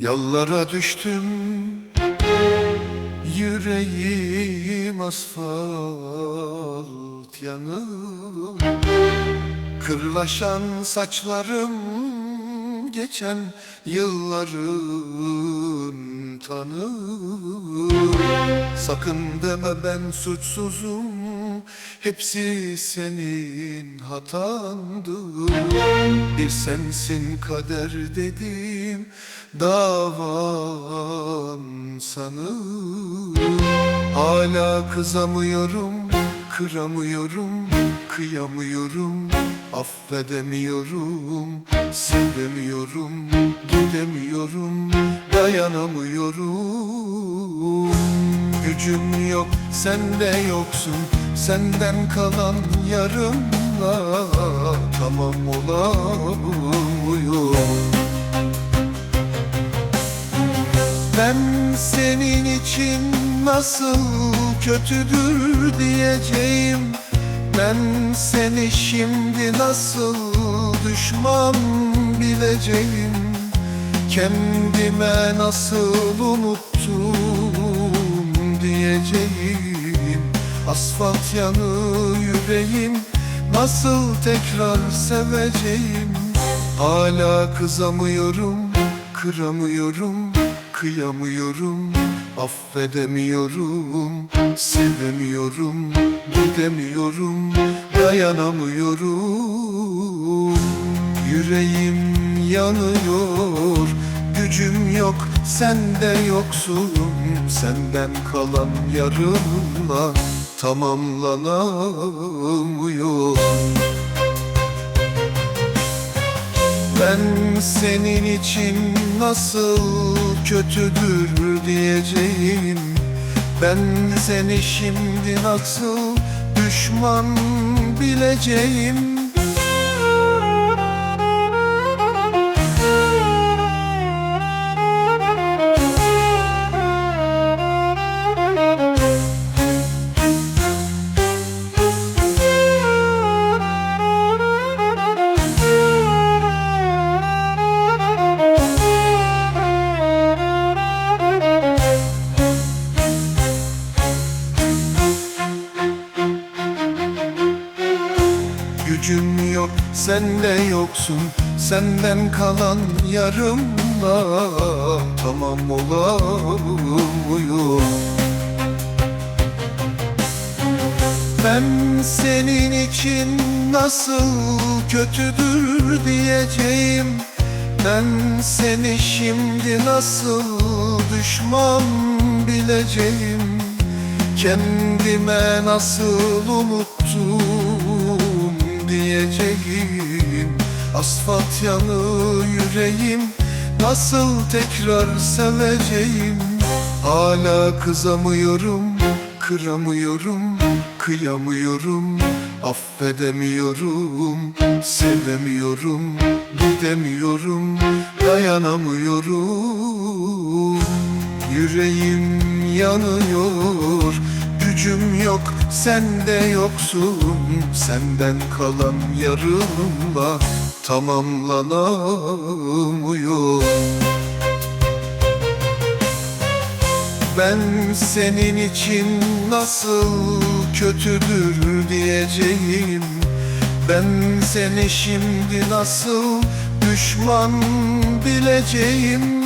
Yollara düştüm Yüreğim asfalt yanır Kırlaşan saçlarım Geçen yılların tanır Sakın deme ben suçsuzum Hepsi senin hatandır. Bir sensin kader dedim Davan sanır. Hala kızamıyorum Kıramıyorum Kıyamıyorum Affedemiyorum Sevemiyorum Gidemiyorum Dayanamıyorum. Gücüm yok sende yoksun Senden kalan yarımla Tamam olamıyorum. Ben senin için nasıl kötüdür diyeceğim. Ben seni şimdi nasıl düşman bileceğim. Kendime nasıl unuttum diyeceğim Asfalt yanı yüreğim Nasıl tekrar seveceğim? Hala kızamıyorum Kıramıyorum Kıyamıyorum Affedemiyorum Sevemiyorum Gidemiyorum Dayanamıyorum. Yüreğim yanıyor Gücüm yok sende yoksun Senden kalan yarımla Tamamlanamıyor. Ben senin için nasıl kötüdür diyeceğim. Ben seni şimdi nasıl düşman bileceğim Gücüm yok sende yoksun. Senden kalan yarımla Tamam olamıyor Ben senin için nasıl kötüdür diyeceğim. Ben seni şimdi nasıl düşman bileceğim. Kendime nasıl unuttum diyeceğim Asfalt yanı yüreğim Nasıl tekrar seveceğim? Hala kızamıyorum Kıramıyorum Kıyamıyorum Affedemiyorum Sevemiyorum Gidemiyorum Dayanamıyorum. Yüreğim yanıyor Gücüm yok sende yoksun. Senden kalan yarımla Tamamlanamıyor Ben senin için nasıl kötüdür diyeceğim. Ben seni şimdi nasıl düşman bileceğim